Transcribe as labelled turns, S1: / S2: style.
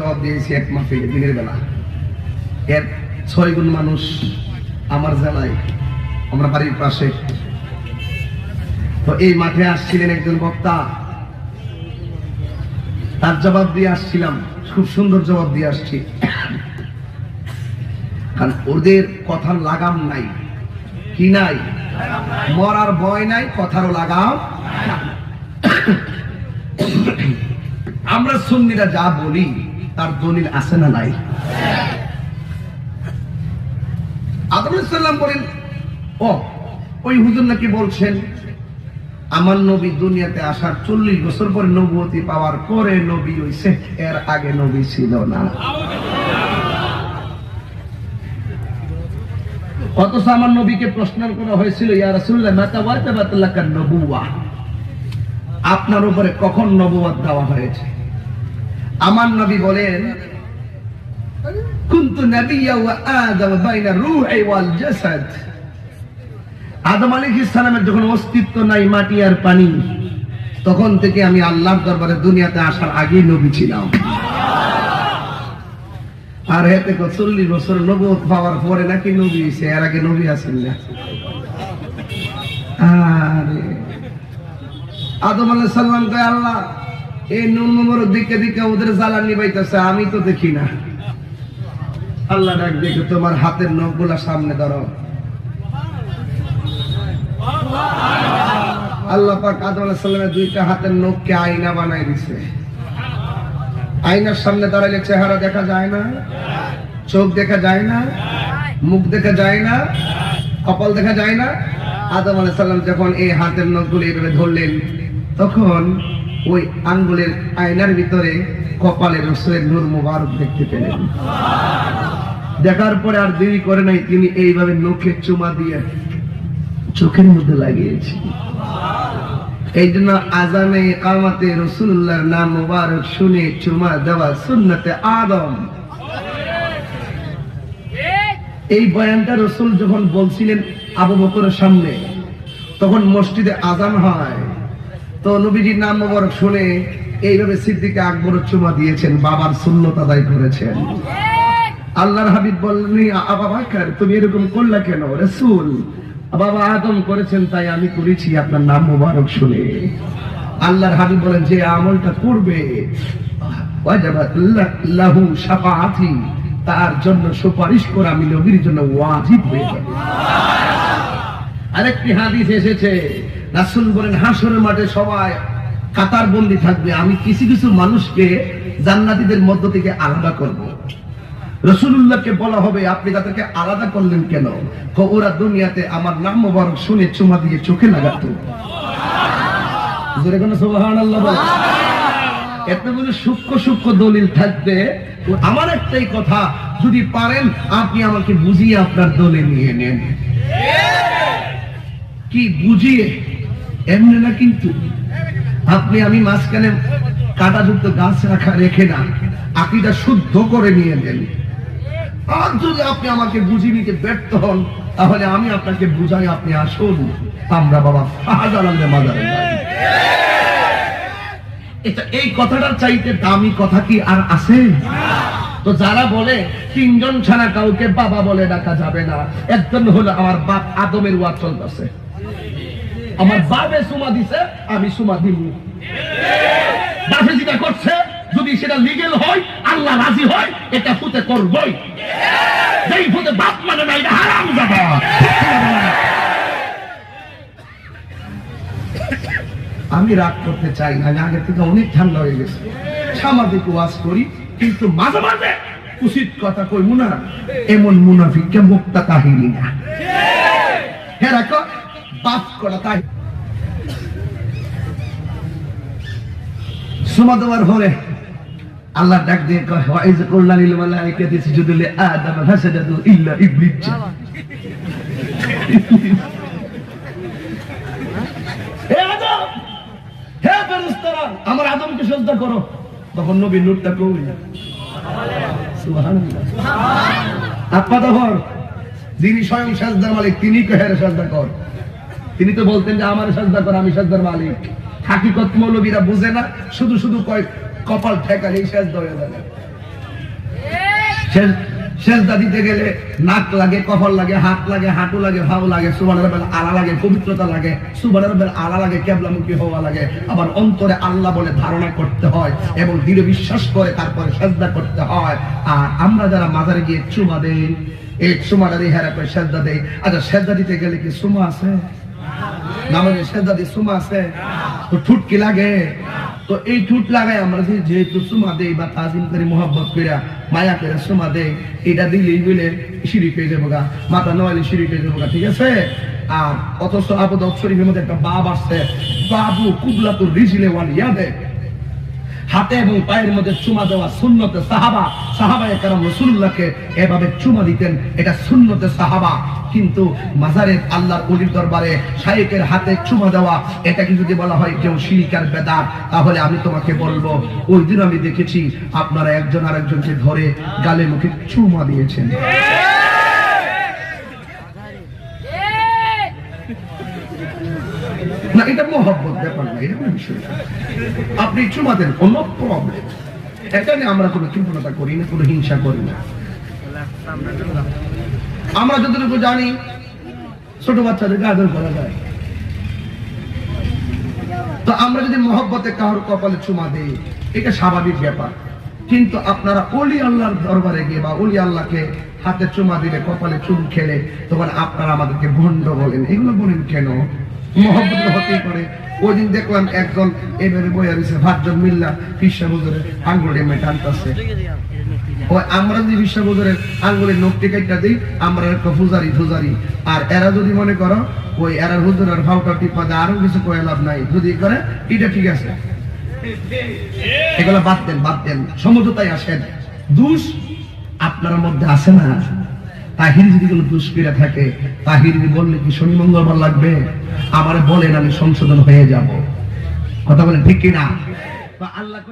S1: জবাব দিয়েছি এক মাহফিলে, দিনের বেলা। এর ছয় গুণ মানুষ আমার জেলায়, আমরা বাড়ির পাশে। তো এই মাঠে আসছিলেন একজন বক্তা। তার জবাব দিয়ে আসছিলাম, খুব সুন্দর জবাব দিয়ে আসছি। কারণ ওদের কথার লাগাম নাই। কি নাই? মরার ভয় নাই, কথারও লাগাম আমরা সুন্নিরা যা বলি তার দলিল আছে না নাই? আদম বলেন, ও, ওই হুজুর নাকি বলছেন, আমার নবী দুনিয়াতে আসার চল্লিশ বছর পরে পাওয়ার পরে নবী হইছে এর আগে নবী ছিল না। অথচ আমার নবীকে প্রশ্ন করা হয়েছিল, ইয়া রাসূলুল্লাহ, মাতা ওয়াতাবাত লাকান নবুওয়া আপনার উপরে কখন নবুয়াত দেওয়া হয়েছে? আমার নবী বলেন, কুনতু আদম বাইনা রূহি ওয়াল জাসাদ। আদম আলাইহিস সালামের যখন অস্তিত্ব নাই মাটি আর পানি, তখন থেকে আমি আল্লাহর দরবারে দুনিয়াতে আসার আগেই নবী ছিলাম। আর হেতে চল্লিশ বছর নবুয়ত পাওয়ার পরে নাকি নবী হইছে, এর আগে নবী আছেন না। আরে, আদম আলাইহিস কয়, আল্লাহ এই নুন নম্বর দিকে দিকে ওদের জ্বালানি আমি তো দেখি না। আল্লাহ ডাক দেখে তোমার হাতের নখগুলা সামনে ধরো। আল্লাহ পাক আদম আলাইহিস দুইটা হাতের নখকে আয়না বানাই দিছে। আয়নার সামনে দাঁড়াইলে চেহারা দেখা যায় না, চোখ দেখা যায় না, মুখ দেখা যায় না, কপাল দেখা যায় না। আদম আলাইহিস যখন এই হাতের নখগুলো এইভাবে ধরলেন, তখন ওই আঙ্গুলের আয়নার ভিতরে কপালের রসুলের নূর মুবারক দেখতে পেলেন। দেখার পরে আর দেরি করে নাই, তিনি এইভাবে নখে চুমা দিয়ে চোখের মধ্যে লাগিয়েছি এই জন্য আজানে কামাতে রসুল্লাহর নাম মুবারক শুনে চুমা দেওয়া সুন্নতে আদম। এই বয়ানটা রসুল যখন বলছিলেন আবু বকরের সামনে, তখন মসজিদে আজান হয়। তো নবীজির নাম মোবারক শুনে এইভাবে সিদ্দিকে আকবর চুমা দিয়েছেন, বাবার সুন্নত আদায় করেছেন। আল্লাহর হাবিব বললেন আবা বাকার, তুমি এরকম করলা কেন? রসুল, বাবা আদম করেছেন তাই আমি করেছি, আপনার নাম মোবারক শুনে। আল্লাহর হাবিব বলেন, যে আমলটা করবে লাহু শাফাআতি, তার জন্য সুপারিশ করা আমি নবীর জন্য ওয়াজিব হয়ে যাবে। আরেকটি হাদিস এসেছে রাসূল বলেন, হাসরের মাঠে সবাই কাতার বন্দি থাকবে। আমি কিছু কিছু মানুষকে জান্নাতীদের মধ্য থেকে আলাদা করব। রসুল্লাহকে বলা হবে, আপনি তাদেরকে আলাদা করলেন কেন? ওরা দুনিয়াতে আমার নাম মোবারক শুনে চুমা দিয়ে চোখে সুবহানাল্লাহ বলো। সূক্ষ্ম সূক্ষ্ম দলিল থাকবে। আমার একটাই কথা, যদি পারেন আপনি আমাকে বুঝিয়ে আপনার দলে নিয়ে নেন। কি বুঝিয়ে? এমনি না কিন্তু। আপনি আমি মাঝখানে কাটাযুক্ত গাছ রাখা রেখে না, আকিটা শুদ্ধ করে নিয়ে নেন। আর যদি আপনি আমাকে বুঝিয়ে নিতে ব্যর্থ হন, তাহলে আমি আপনাকে বুঝাই আপনি আসুন। আমরা বাবা শাহজালালের মাজারে এই কথাটার চাইতে দামি কথা কি আর আছে? তো যারা বলে, তিনজন ছাড়া কাউকে বাবা বলে ডাকা যাবে না, একজন হলো আমার বাপ আদমের ওয়াজ চলতেছে। আমার বাপে সুমা দিছে, আমি সুমা দিব বাপে যেটা করছে, যদি সেটা লিগেল হয়, আল্লাহ রাজি হয়, এটা ফুতে করবই। যেই ফুতে বাপ মানে না, এটা হারাম যাবা আমি রাগ করতে চাই না আগে থেকে অনেক ঠান্ডা হয়ে গেছে। সামাজিক ওয়াজ করি, কিন্তু মাঝে মাঝে উচিত কথা কই মুনা এমন মুনাফিককে মুক্তা কাহিনী না। হ্যাঁ রাখো। বাপ করা তাই। সুমা দেওয়ার পরে আল্লাহ ডাক দিয়ে কয় ওয়াইজ লি আদম ইল্লা ইবলিস। হে আদম! হে ফেরেশতারা আমার আদমকে শ্রদ্ধা করো। তখন নবী নূরটা কই? সুবহানাল্লাহ। আপা দহর যিনি স্বয়ং সাজদার মালিক তিনি কহের সাজদা কর। তিনি তো বলতেন যে, আমার সাজদা কর, আমি সাজদার মালিক। হাকিকত মৌলবীরা বুঝে না, শুধু শুধু কয়, কপাল ঠেকালে এই সাজদা হয়ে যাবে। সেজদা দিতে গেলে নাক লাগে, কপাল লাগে, হাত লাগে, হাঁটু লাগে, ভাও লাগে সুবানের বেলা আলা লাগে, পবিত্রতা লাগে সুবানের বেলা আলা লাগে, কেবলামুখী হওয়া লাগে। আবার অন্তরে আল্লাহ বলে ধারণা করতে হয় এবং দৃঢ় বিশ্বাস করে তারপরে সেজদা করতে হয়। আর আমরা যারা মাজারে গিয়ে চুমা দেই, এই চুমাটা দিয়ে হেরা করে সেজদা দেই। আচ্ছা সেজদা দিতে গেলে কি সুমা আছে? সুমা আছে। তো লাগে? তো এই ঠুট আমরা যেহেতু সুমা দেই বা তাজিম করে কইরা, মায়া করে সুমা এটা দিলেই বলে শিরিক হয়ে যাব গা। মাথা শিরিক হয়ে যাব গা, ঠিক আছে? আর অথচ আবদ শরীফের মধ্যে একটা বাব আসছে বাবু কুবলা তো রিজিলে ওয়ান ইয়াদে। হাতে এবং পায়ের মধ্যে চুমা দেওয়া সুন্নতে সাহাবা। সাহাবায়ে কারাম রাসূলুল্লাহকে এভাবে চুমা দিতেন, এটা সুন্নতে সাহাবা। কিন্তু মাজারে আল্লাহর অলির দরবারে শাইখের হাতে চুমা দেওয়া, এটাকে যদি বলা হয় কেউ শিরিকার বেদাত, তাহলে আমি তোমাকে বলব, ওই দিন আমি দেখেছি আপনারা একজন আরেকজনকে ধরে গালে মুখে চুমা দিয়েছেন। না, এটা মহব্বত ব্যাপার না, এটা বিষয় আপনি চুমা দেন, কোনো প্রবলেম এটা নিয়ে আমরা কোনো কৃপণতা করি না, কোনো হিংসা করি না। আমরা যতটুকু জানি, ছোট বাচ্চাদেরকে আদর করা যায়। তো আমরা যদি মহব্বতে কারোর কপালে চুমা দেই, এটা স্বাভাবিক ব্যাপার। কিন্তু আপনারা অলি আল্লাহর দরবারে গিয়ে বা অলি আল্লাহকে হাতে চুমা দিলে, কপালে চুম খেলে, তখন আপনারা আমাদেরকে ভণ্ড বলেন। এগুলো বলেন কেন? মহব্বত হতেই পারে। ওই দিন দেখলাম একজন এবারে বইয়া রয়েছে ভাতজন মিল্লা পিসা হুজুরের আঙ্গুলে মেয়ে টানতেছে। আমরা যদি বিশ্ববোধরের আঙ্গুলের নখটি কাটটা দিই, আমরা একটা ফুজারি ফুজারি আর এরা যদি মনে করো, ওই এরা হুজুরের ভাওটা টিপা দেয়, আরও কিছু কয়ে লাভ নাই। যদি করে, এটা ঠিক আছে। এগুলো বাদ দেন বাদ দেন। সমঝোতায় আসেন। দুষ আপনার মধ্যে আছে না? তাহির যদি কোনো দুষ থাকে, তাহির বললে কি শনি, মঙ্গলবার লাগবে? আমার বলেন, আমি সংশোধন হয়ে যাব। কথা বলেন ঠিক কিনা? আল্লাহ